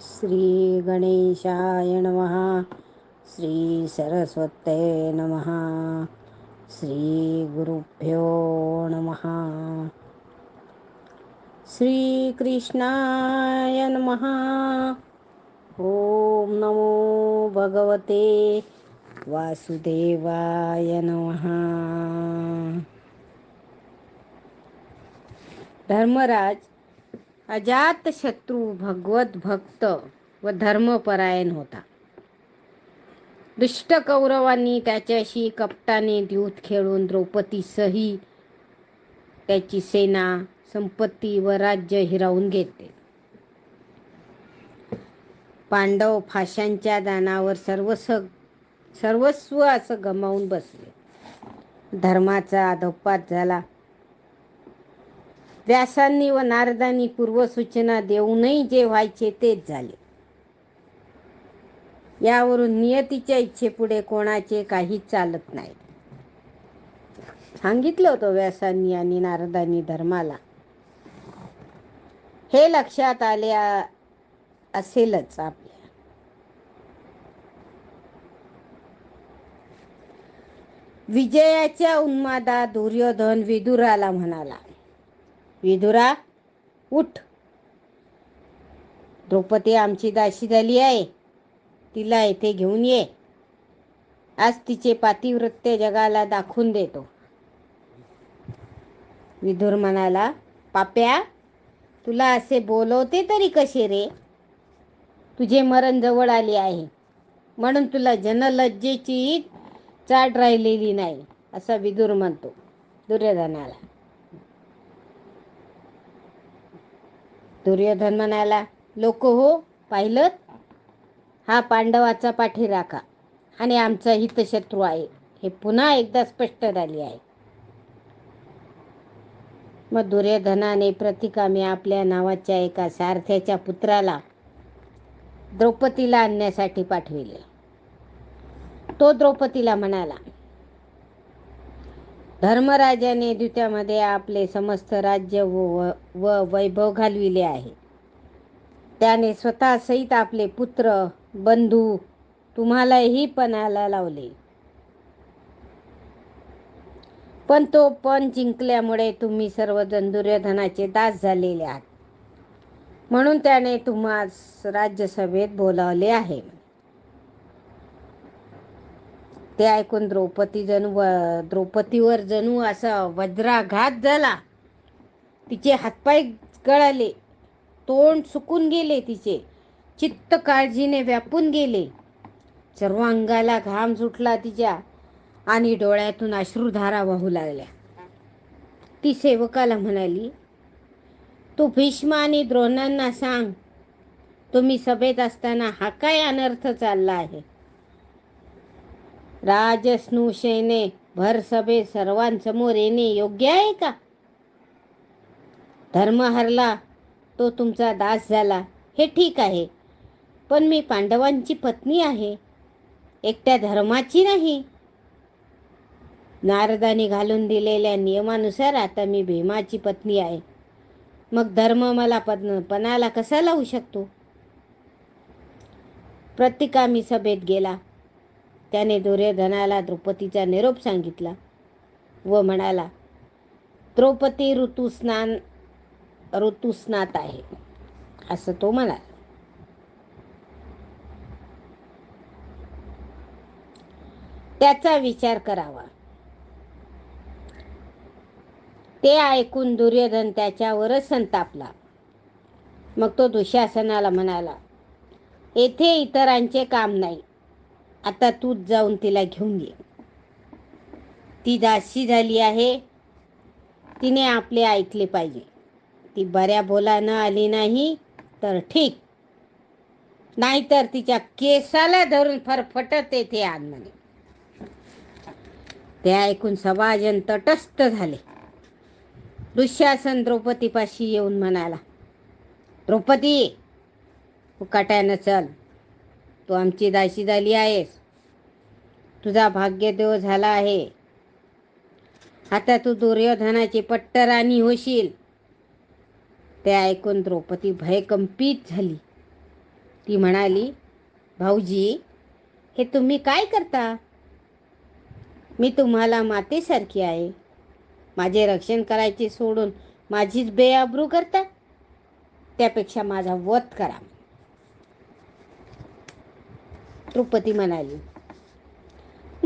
श्री गणेशाय नमः। श्री नमः। श्री गुरुभ्यो नमः। श्री कृष्णाय नमः। ओम नमो भगवते वासुदेवाय नमः। धर्मराज अजात शत्रू भगवत भक्त व धर्मपरायण होता. दुष्ट कौरवांनी त्याच्याशी कपटाने द्यूत खेळून द्रौपदीसही त्याची सेना संपत्ती व राज्य हिरावून घेतले. पांडव फाशांच्या दानावर सर्वस सर्वस्व असं गमावून बसले. धर्माचा अधोपात झाला. व्यासांनी व नारदांनी पूर्वसूचना देऊनही जे व्हायचे तेच झाले. यावरून नियतीच्या इच्छेपुढे कोणाचे काही चालत नाही. सांगितलं होतं व्यासांनी आणि नारदांनी धर्माला. हे लक्षात आले असेलच आपल्या. विजयाच्या उन्मादा दुर्योधन विदुराला म्हणाला विधुरा उठ. द्रौपदी आमची दाशी झाली आहे. तिला येथे घेऊन ये. आज तिचे पातिवृत्य जगाला दाखवून देतो. विधुर म्हणाला पाप्या तुला असे बोलवते तरी कसे रे? तुझे मरण जवळ आले आहे. म्हणून तुला जनलज्जेची चाट राहिलेली नाही असा विदुर म्हणतो. दुर्योधनाला. दुर्योधन म्हणाला लोक हो पाहिलं हा पांडवाचा पाठी राखा आणि आमचा हितशत्रू आहे. हे पुन्हा एकदा स्पष्ट झाली आहे. मग दुर्योधनाने प्रतिकामी आपल्या नावाच्या एका सारथ्याच्या पुत्राला द्रौपदीला आणण्यासाठी पाठविले. तो द्रौपदीला म्हणाला धर्मराजाने द्वित्यामध्ये आपले समस्त राज्य व व वैभव घालविले आहे. त्याने स्वतः सहित आपले पुत्र बंधू तुम्हालाही पणाला लावले. पण तो पण जिंकल्यामुळे तुम्ही सर्वजण दुर्योधनाचे दास झालेले आहात. म्हणून त्याने तुम्हास राज्यसभेत बोलावले आहे. ते ऐकून द्रौपदी जणू व द्रौपदीवर जणू असा वज्राघात झाला. तिचे हातपाय गळाले. तोंड सुकून गेले तिचे. चित्त काळजीने व्यापून गेले. सर्व अंगाला घाम सुटला तिच्या आणि डोळ्यातून अश्रुधारा वाहू लागल्या. ती सेवकाला म्हणाली तू भीष्म आणि द्रोणांना सांग तुम्ही सभेत असताना हा काय अनर्थ चालला आहे? राजस्नुषेने भर सभेत सर्वांसमोर येणे योग्य आहे का? धर्म हरला तो तुमचा दास झाला हे ठीक आहे. पण मी पांडवांची पत्नी आहे. एकट्या धर्माची नाही. नारदाने घालून दिलेल्या नियमानुसार आता मी भीमाची पत्नी आहे. मग धर्म मला पन पणाला कसा लावू शकतो? प्रतिकामी सभेत गेला. त्याने दुर्योधनाला द्रौपदीचा निरोप सांगितला व म्हणाला द्रौपदी ऋतुस्नान ऋतुस्नात आहे असं तो म्हणाला. त्याचा विचार करावा. ते ऐकून दुर्योधन त्याच्यावरच संतापला. मग तो दुशासनाला म्हणाला येथे इतरांचे काम नाही. आता तूच जाऊन तिला घेऊन ये. ती दासी झाली आहे. तिने आपले ऐकले पाहिजे. ती बऱ्या बोलानं आली नाही तर ठीक. नाहीतर तिच्या केसाला धरून फरफटत येथे आनमने ते ऐकून सभाजन तटस्थ झाले. दुःशासन द्रौपदीपाशी येऊन म्हणाला द्रौपदी कटायनं चल. तू आमची दाशी झाली आहेस. तुझा भाग्यदेव झाला आहे. आता तू दुर्योधनाची पट्टराणी होशील. ते ऐकून द्रौपदी भयकंपित झाली. ती म्हणाली भाऊजी हे तुम्ही काय करता? मी तुम्हाला मातेसारखी आहे. माझे रक्षण करायचे सोडून माझीच बेआब्रू करता त्यापेक्षा माझा वध करा. द्रौपदी म्हणाली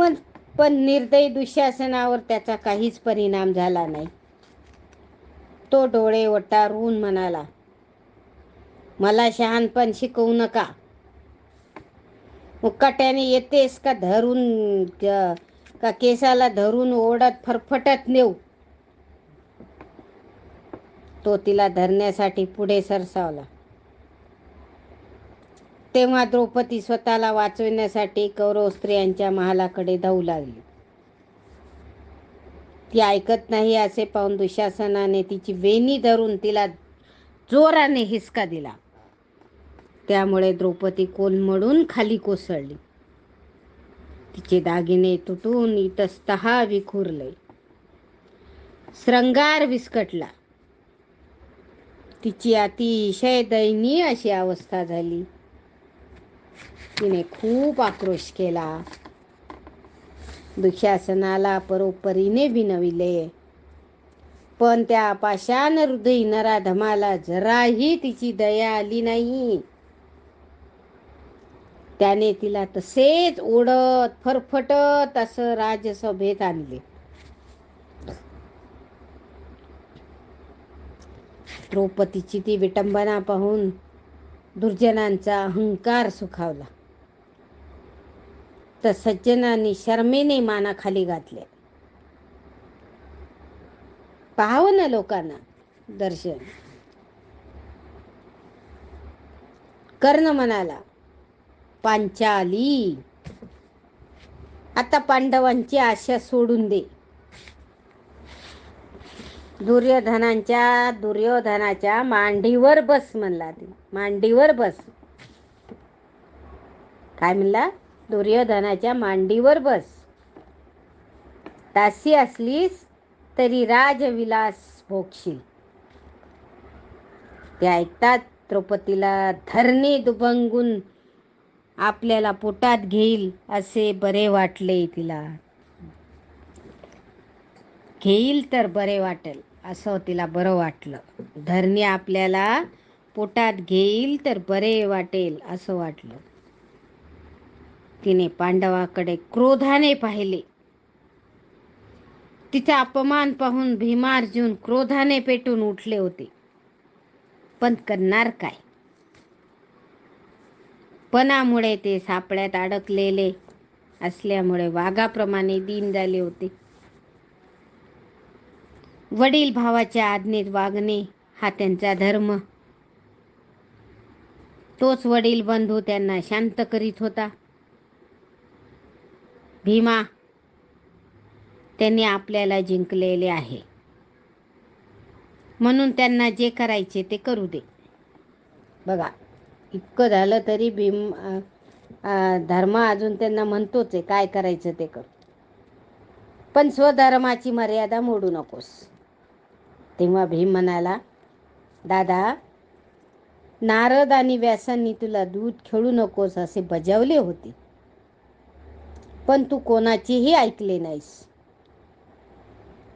मग पण निर्दयी दुःशासनावर त्याचा काहीच परिणाम झाला नाही. तो डोळे वटारून म्हणाला मला शहाणपण शिकवू नका. मुक्काट्याने येतेस का धरून का केसाला धरून ओढत फरफटत नेऊ? तो तिला धरण्यासाठी पुढे सरसावला. तेव्हा द्रौपदी स्वतःला वाचविण्यासाठी कौरव स्त्रियांच्या महालाकडे धावू लागली. ती ऐकत नाही असे पाहून दुशासनाने तिची वेणी धरून तिला जोराने हिसका दिला. त्यामुळे द्रौपदी कोलमडून खाली कोसळली. तिचे दागिने तुटून इतस्तहा विखुरले. श्रंगार विस्कटला. तिची अतिशय दयनीय अशी अवस्था झाली. तिने खूप आक्रोश केला. दुःशासनाला परोपरीने विनविले. पण त्या पाषाण हृदयी नराधमाला जराही तिची दया आली नाही. त्याने तिला तसेच ओढत फरफटत असं राजसभेत आणले. द्रौपदीची ती विटंबना पाहून दुर्जनांचा अहंकार सुखावला. तर सज्जनांनी शर्मेने मानाखाली घातले. पाहावं ना लोकांना दर्शन. कर्ण म्हणाला पांचाली आता पांडवांची आशा सोडून दे. दुर्योधनांच्या दुर्योधनाच्या मांडीवर बस म्हणला ती. मांडीवर बस. काय म्हणला? दुर्योधनाच्या मांडीवर बस. दासी असलीस तरी राजविलास भोगशील. ते ऐकतात द्रौपदीला धरणे दुभंगून आपल्याला पोटात घेईल असे बरे वाटले तिला. घेईल तर बरे वाटेल. असं तिला बरं वाटलं. धरणी आपल्याला पोटात घेईल तर बरे वाटेल असं वाटलं. तिने पांडवाकडे क्रोधाने पाहिले. तिचा अपमान पाहून भीमार्जुन क्रोधाने पेटून उठले होते. पण करणार काय? पणामुळे ते सापड्यात अडकलेले असल्यामुळे वाघाप्रमाणे दिन झाले होते. वडील भावाच्या आज्ञेत वागणे हा त्यांचा धर्म. तोच वडील बंधू त्यांना शांत करीत होता. भीमा त्यांनी आपल्याला जिंकलेले आहे. म्हणून त्यांना जे करायचे ते करू दे. बघा इतकं झालं तरी भीम धर्म अजून त्यांना म्हणतोच आहे काय करायचं ते कर. पण स्वधर्माची मर्यादा मोडू नकोस. तेव्हा भीम म्हणाला दादा नारद आणि व्यासांनी तुला दूध खेळू नकोस असे बजावले होते. पण तू कोणाचीही ऐकले नाहीस.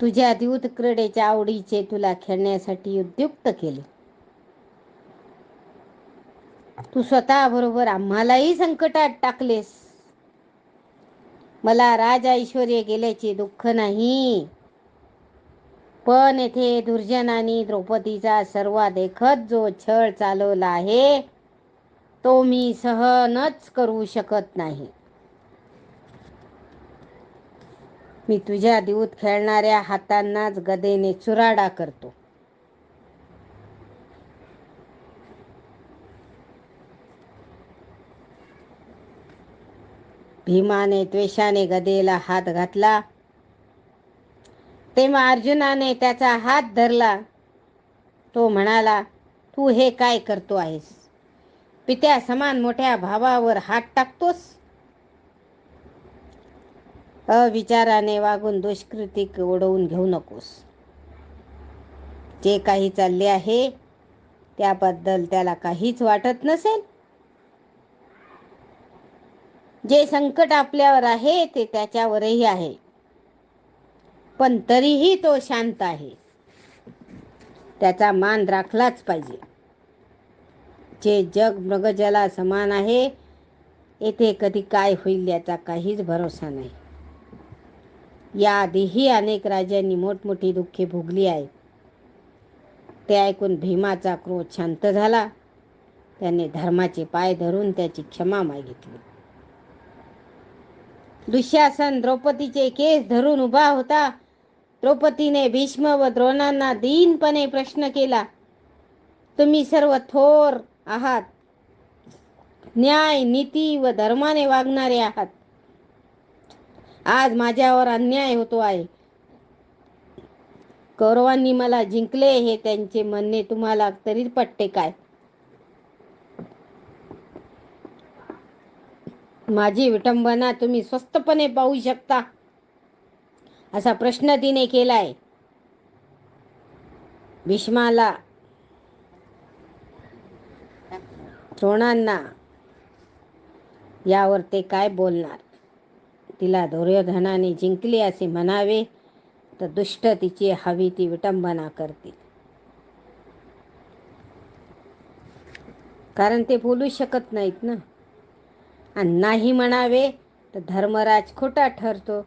तुझ्या दूध क्रीडेच्या आवडीचे तुला खेळण्यासाठी उद्युक्त केले. तू स्वतः बरोबर आम्हालाही संकटात टाकलेस. मला राज ऐश्वर्य गेल्याचे दुःख नाही. पण येथे दुर्जनानी द्रौपदीचा सर्व देखत जो छळ चालवला आहे तो मी सहनच करू शकत नाही. मी तुझ्या दूध खेळणाऱ्या हातांनाच गदेने चुराडा करतो. भीमाने द्वेषाने गदेला हात घातला. तेव्हा अर्जुनाने त्याचा हात धरला. तो म्हणाला तू हे काय करतो आहेस? पित्या समान मोठ्या भावावर हात टाकतोस? अविचाराने वागून दुष्कृती ओढवून घेऊ नकोस. जे काही चालले आहे त्याबद्दल त्याला काहीच वाटत नसेल. जे संकट आपल्यावर आहे ते त्याच्यावरही आहे. पण तरीही तो शांत आहे. त्याचा मान राखलाच पाहिजे. जे जग मृगजला समान आहे येथे कधी काय होईल याचा काहीच भरोसा नाही. याआधीही अनेक राजांनी मोठमोठी दुःखे भोगली आहेत. ते ऐकून भीमाचा क्रोध शांत झाला. त्याने धर्माचे पाय धरून त्याची क्षमा मागितली. दुःशासन द्रौपदीचे केस धरून उभा होता. द्रौपदीने भीष्म व द्रोणांना दीनपणे प्रश्न केला. तुम्ही सर्व थोर आहात. न्याय नीती व धर्माने वागणारे आहात. आज माझ्यावर अन्याय होतो आहे. कौरवांनी मला जिंकले हे त्यांचे म्हणणे तुम्हाला तरी पटते काय? माझी विटंबना तुम्ही स्वस्तपणे पाहू शकता. असा प्रश्न तिने केलाय. भीष्माला द्रोणांना यावर ते काय बोलणार? तिला दुर्योधनाने जिंकले असे म्हणावे तर दुष्ट तिची हवी ती विटंबना करतील. कारण ते बोलू शकत नाहीत ना. आणि नाही म्हणावे तर धर्मराज खोटा ठरतो.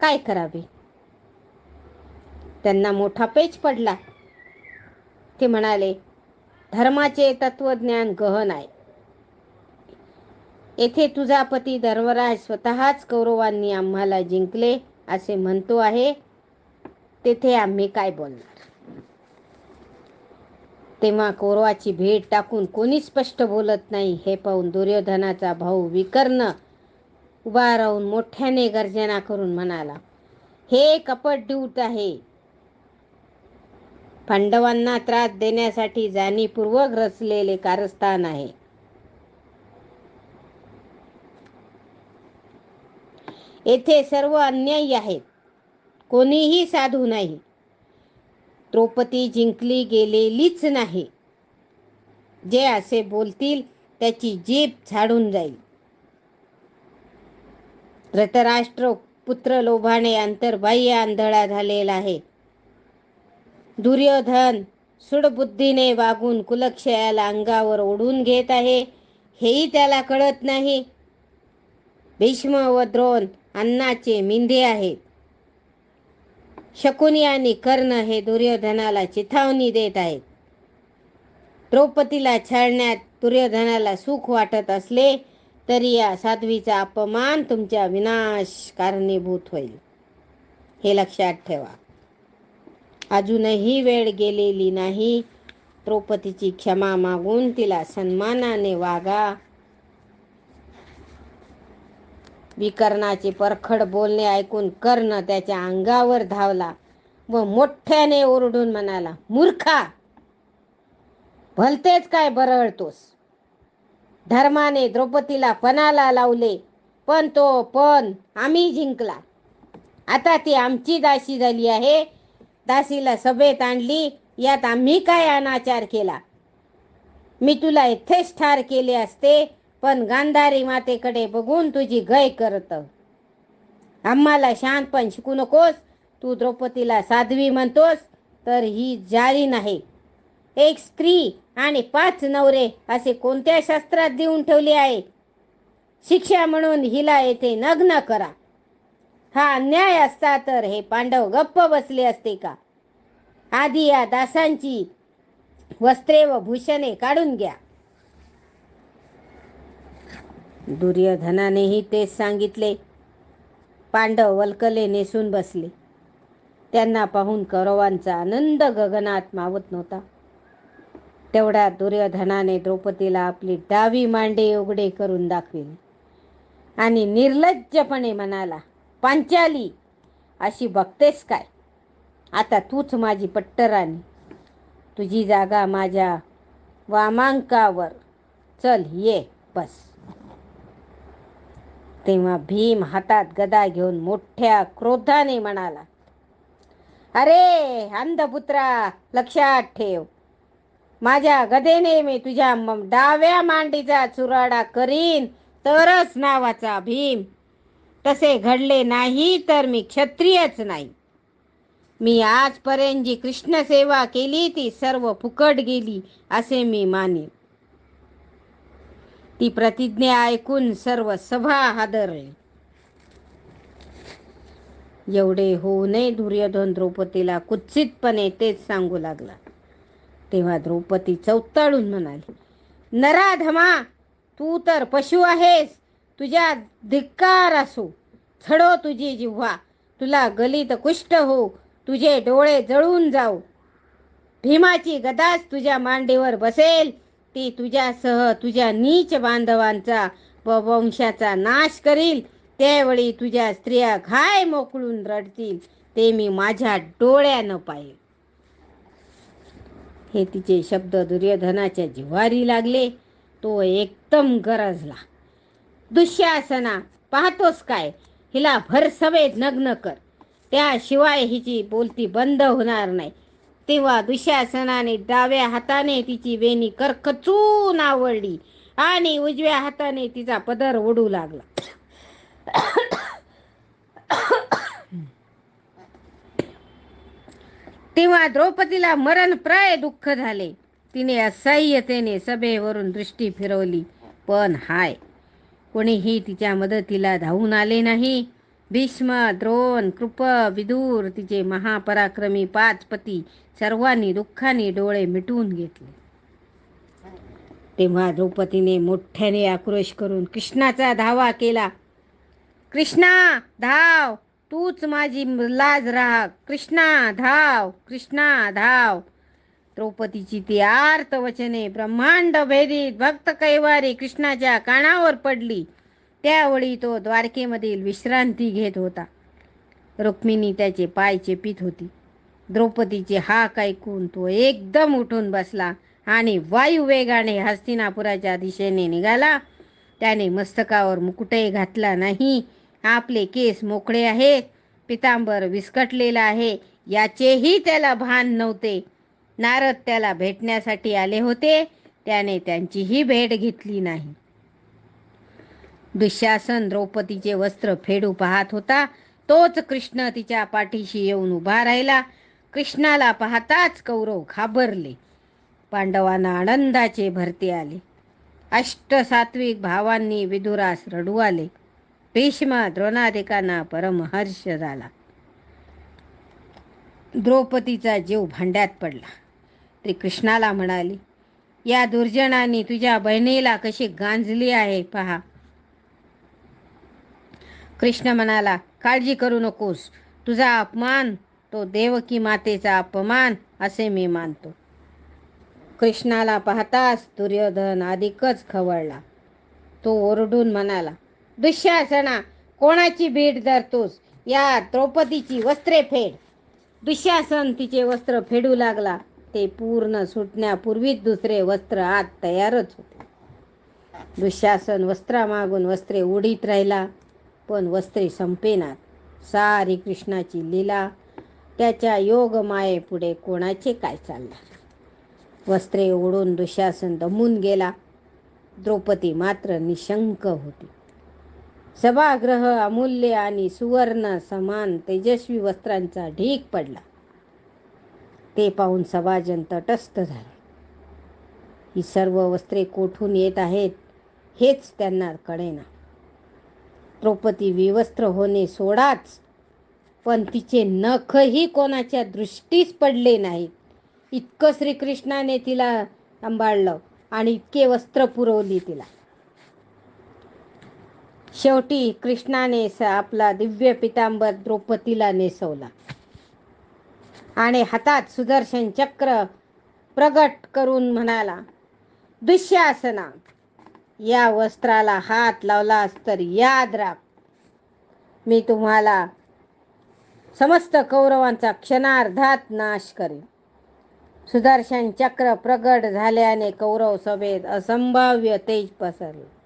काय करावे? त्यांना मोठा पेच पडला. ते म्हणाले धर्माचे तत्वज्ञान गहन आहे. येथे तुझा पती धर्मराज स्वतःच कौरवांनी आम्हाला जिंकले असे म्हणतो आहे. तेथे आम्ही काय बोलणार? तेव्हा कौरवाची भेट टाकून कोणी स्पष्ट बोलत नाही हे पाहून दुर्योधनाचा भाऊ विकर्ण उभा राहून मोठ्याने गर्जना करून म्हणाला हे कपट ड्यूट आहे. पांडवांना त्रास देण्यासाठी जाणीवपूर्वक रचलेले कारस्थान आहे. येथे सर्व अन्यायी आहेत. कोणीही साधू नाही. द्रौपदी जिंकली गेलेलीच नाही. जे असे बोलतील त्याची जीभ झाडून जाईल. धृतराष्ट्र पुत्र लोभाने अंतर्बाह्य आंधळा झालेला आहे. दुर्योधन सुडबुद्धीने वागून कुलक्षयाला अंगावर ओढून घेत आहे. हेही त्याला कळत नाही. भीष्म व द्रोण अन्नाचे मिंधे आहेत. शकुनी आणि कर्ण हे दुर्योधनाला चिथावणी देत आहेत. द्रौपदीला छळण्यात दुर्योधनाला सुख वाटत असले तरी या साध्वीचा अपमान तुमच्या विनाश कारणीभूत होईल. हे लक्षात ठेवा. अजूनही वेळ गेलेली नाही. द्रौपदीची क्षमा मागून तिला सन्मानाने वागा. विकर्णाचे परखड बोलणे ऐकून कर्ण त्याच्या अंगावर धावला व मोठ्याने ओरडून म्हणाला मूर्खा भलतेच काय बरळतोस? धर्माने द्रौपदीला पणाला लावले पण तो पण आम्ही जिंकला. आता ती आमची दासी झाली आहे. दासीला सभेत आणली यात आम्ही काय अनाचार केला? मी तुला इथेच ठार केले असते पण गांधारी मातेकडे बघून तुझी गय करत. आम्हाला शांतपण शिकू नकोस तू द्रौपदीला साध्वी म्हणतोस तर ही जारी नाही. एक स्त्री आणि पाच नवरे असे कोणत्या शास्त्रात देऊन ठेवले आहे? शिक्षा म्हणून हिला येथे नग्न करा. हा अन्याय असता तर हे पांडव गप्प बसले असते का? आधी या दासांची वस्त्रे व भूषणे काढून घ्या. दुर्योधनानेही तेच सांगितले. पांडव वल्कले नेसून बसले. त्यांना पाहून कौरवांचा आनंद गगनात मावत नव्हता. तेवढ्यात दुर्योधनाने द्रौपदीला आपली डावी मांडे उघडे करून दाखविली. आणि निर्लज्जपणे म्हणाला पांचाली अशी बघतेस काय? आता तूच माझी पट्टराणी. तुझी जागा माझ्या वामांकावर. चल ये बस. तेव्हा भीम हातात गदा घेऊन मोठ्या क्रोधाने म्हणाला अरे अंधपुत्रा लक्षात ठेव. माझ्या गदेने मी तुझ्या म- डाव्या मांडीचा चुराडा करीन तरच नावाचा भीम. तसे घडले नाही तर मी क्षत्रियच नाही. मी आजपर्यंत जी कृष्ण सेवा केली ती सर्व फुकट गेली असे मी मानेन. ती प्रतिज्ञा ऐकून सर्व सभा हादरली. एवढे होऊ नये दुर्योधन द्रौपदीला कुत्सितपणे तेच सांगू लागला. तेव्हा द्रौपदी चौताळून म्हणाली नराधमा तू तर पशु आहेस. तुझ्या धिक्कार असो. छडो तुझी जिव्हा. तुला गलित कुष्ट हो. तुझे डोळे जळून जाऊ भीमाची गदाच तुझ्या मांडीवर बसेल. ती तुझ्यासह तुझ्या नीच बांधवांचा व वंशाचा नाश करील. त्यावेळी तुझ्या स्त्रिया घाय मोकळून रडतील. ते मी माझ्या डोळ्यानं पाहिल. हे तिचे शब्द दुर्योधनाच्या जिव्हारी लागले. तो एकदम गरजला. दुःशासना पाहतोस काय? हिला भरसवेत नग्न कर. त्याशिवाय हिची बोलती बंद होणार नाही. तेव्हा दुःशासनाने डाव्या हाताने तिची वेणी करकचून आवडली आणि उजव्या हाताने तिचा पदर ओढू लागला. तेव्हा द्रौपदीला मरणप्राय दुःख झाले. तिने असह्यतेने सभेवरून दृष्टी फिरवली. पण हाय कोणीही तिच्या मदतीला धावून आले नाही. भीष्म द्रोण कृप विदूर तिचे महापराक्रमी पाच पती सर्वांनी दुःखाने डोळे मिटवून घेतले. तेव्हा द्रौपदीने मोठ्याने आक्रोश करून कृष्णाचा धावा केला. कृष्णा धाव! तूच माझी लाज राहा कृष्णा धाव कृष्णा धाव. द्रौपदीची ती आर्त वचने ब्रह्मांड भेदीत भक्त कैवारी कृष्णाच्या कानावर पडली. त्यावेळी तो द्वारकेमधील विश्रांती घेत होता. रुक्मिणी त्याचे पाय चेपीत होती. द्रौपदीचे हाक ऐकून तो एकदम उठून बसला आणि वायुवेगाने हस्तिनापुराच्या दिशेने निघाला. त्याने मस्तकावर मुकुटही घातला नाही. आपले केस मोकळे आहेत पितांबर विस्कटलेला आहे याचेही त्याला भान नव्हते. नारद त्याला भेटण्यासाठी आले होते त्याने त्यांचीही भेट घेतली नाही. दुःशासन द्रौपदीचे वस्त्र फेडू पाहत होता तोच कृष्ण तिच्या पाठीशी येऊन उभा राहिला. कृष्णाला पाहताच कौरव घाबरले. पांडवांना आनंदाचे भरते आले. अष्टसात्विक भावांनी विदुरास रडू आले. भीष्म द्रोणादिकांना परमहर्ष झाला. द्रौपदीचा जीव भांड्यात पडला. ती कृष्णाला म्हणाली या दुर्जनांनी तुझ्या बहिणीला कशी गांजली आहे पहा. कृष्ण म्हणाला काळजी करू नकोस. तुझा अपमान तो देवकी मातेचा अपमान असे मी मानतो. कृष्णाला पाहताच दुर्योधन अधिकच खवळला. तो ओरडून म्हणाला दुःशासना कोणाची भेट धरतोस? या द्रौपदीची वस्त्रे फेड. दुःशासन तिचे वस्त्र फेडू लागला. ते पूर्ण सुटण्यापूर्वीच दुसरे वस्त्र आत तयारच होते. दुःशासन वस्त्रामागून वस्त्रे उडीत राहिला पण वस्त्रे संपेनात. सारी कृष्णाची लीला त्याच्या योग मायेपुढे कोणाचे काय चालणार? वस्त्रे ओढून दुःशासन दमून गेला. द्रौपदी मात्र निशंक होती. सभागृह अमूल्य आणि सुवर्ण समान तेजस्वी वस्त्रांचा ढीक पडला. ते पाहून सभाजन तटस्थ झाले. ही सर्व वस्त्रे कोठून येत आहेत हेच त्यांना कळेना. द्रौपदी विवस्त्र होणे सोडाच पण तिचे नखही कोणाच्या दृष्टीस पडले नाहीत. इतकं श्रीकृष्णाने तिला सांभाळलं आणि इतके वस्त्र पुरवली तिला. शेवटी कृष्णाने स आपला दिव्य पितांबर द्रौपदीला नेसवला. आणि हातात सुदर्शन चक्र प्रगट करून म्हणाला दुःशासना या वस्त्राला हात लावलास तर याद राख. मी तुम्हाला समस्त कौरवांचा क्षणार्धात नाश करेन. सुदर्शन चक्र प्रगट झाल्याने कौरव सभेत असंभाव्य तेज पसरले.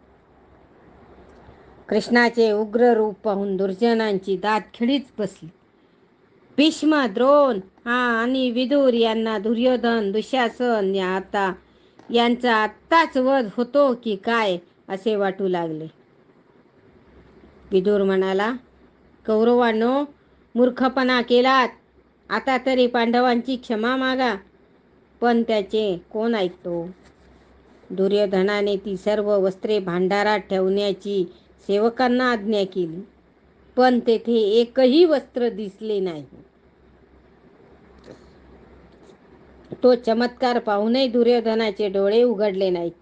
कृष्णाचे उग्र रूप पाहून दुर्जनांची दात खिळीच बसली. भीष्म द्रोण हा आणि विदूर यांना दुर्योधन दुःशासन या आता यांचा आत्ताच वध होतो की काय असे वाटू लागले. विदूर म्हणाला कौरवांनो मूर्खपणा केलात. आता तरी पांडवांची क्षमा मागा. पण त्याचे कोण ऐकतो? दुर्योधनाने ती सर्व वस्त्रे भांडारात ठेवण्याची सेवकांना आज्ञा केली पण तेथे एकही वस्त्र दिसले नाही. तो चमत्कार पाहूनही दुर्योधनाचे डोळे उघडले नाहीत.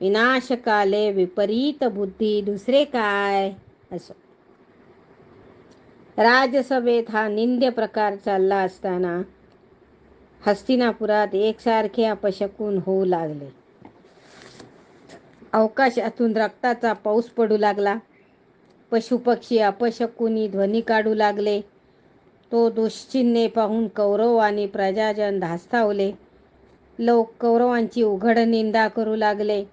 विनाशकाले विपरीत बुद्धी दुसरे काय? असो. राजसभेत हा निंद्य प्रकार चालला असताना हस्तिनापुरात एकसारखे अपशकून होऊ लागले. अवकाशातून रक्ताचा पाऊस पडू लागला. पशुपक्षी अपशकुनी ध्वनी काढू लागले. तो दुश्चिन्हे पाहून कौरव आणि प्रजाजन धास्तावले. लोक कौरवांची उघड निंदा करू लागले.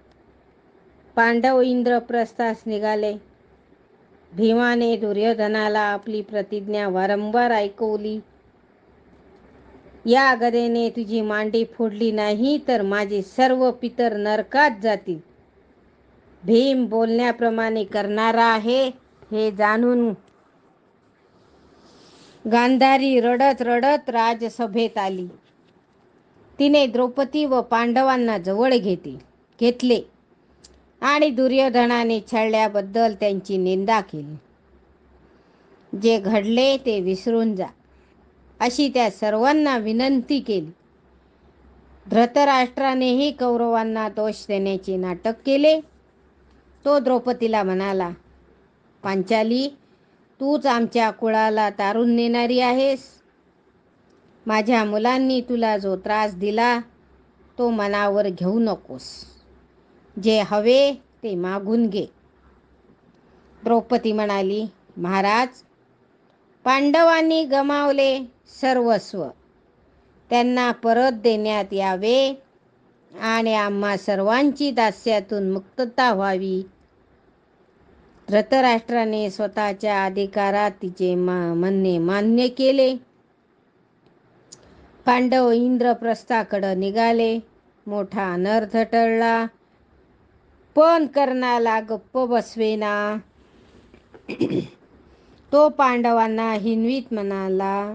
पांडव इंद्रप्रस्थास निघाले. भीमाने दुर्योधनाला आपली प्रतिज्ञा वारंवार ऐकवली. या गदेने तुझी मांडी फोडली नाही तर माझे सर्व पितर नरकात जातील. भीम बोलण्याप्रमाणे करणारा आहे हे जाणून गांधारी रडत रडत राजसभेत आली. तिने द्रौपदी व पांडवांना जवळ घेते घेतले आणि दुर्योधनाने छळल्याबद्दल त्यांची निंदा केली. जे घडले ते विसरून जा अशी त्या सर्वांना विनंती केली. धृतराष्ट्रानेही कौरवांना दोष देण्याचे नाटक केले. तो द्रौपदीला म्हणाला पांचाली तूच आमच्या कुळाला तारून नेणारी आहेस. माझ्या मुलांनी तुला जो त्रास दिला तो मनावर घेऊ नकोस. जे हवे ते मागून घे. द्रौपदी म्हणाली महाराज पांडवांनी गमावले सर्वस्व त्यांना परत देण्यात यावे आणि आम्हा सर्वांची दास्यातून मुक्तता व्हावी धृतराष्ट्राने स्वतःच्या अधिकारात तिचे मा म्हणणे मान्य केले. पांडव इंद्रप्रस्थाकडं निघाले. मोठा अनर्थ टळला पण कर्णाला गप्प बसवेना. तो पांडवांना हिनवीत म्हणाला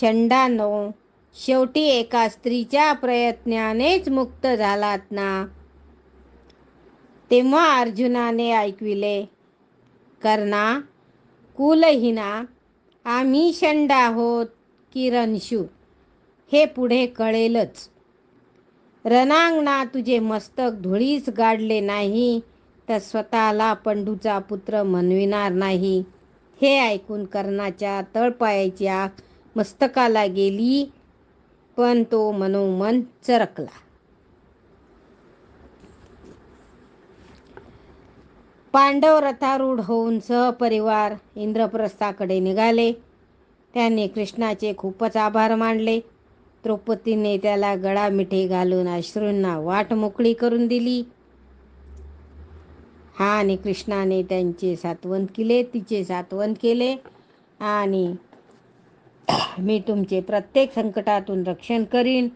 शंडानो शेवटी एका स्त्रीच्या प्रयत्नानेच मुक्त झालात ना? तेव्हा अर्जुनाने ऐकविले कर्णा कुलहीना आम्ही शंड आहोत की रणशूर हे पुढे कळेलच. रणांगणा तुझे मस्तक धुळीच गाडले नाही तर स्वतःला पंडूचा पुत्र म्हणविणार नाही. हे ऐकून कर्णाच्या तळपायाच्या मस्तकाला गेली पण तो मनोमन चरकला. पांडव रथारूढ होऊन सहपरिवार इंद्रप्रस्थाकडे निघाले. त्यांनी कृष्णाचे खूपच आभार मानले. द्रौपदीने त्याला गळा मिठे घालून अश्रूंना वाट मोकळी करून दिली. हा आणि कृष्णाने त्यांचे सातवंत केले तिचे सातवंत केले. आणि मी तुमचे प्रत्येक संकटातून रक्षण करीन.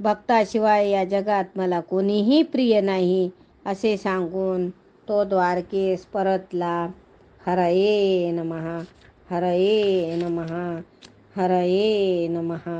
भक्ताशिवाय या जगात मला कोणीही प्रिय नाही असे सांगून तो द्वारकेस परतला. हरये नमहा हरये नमहा हरये नमहा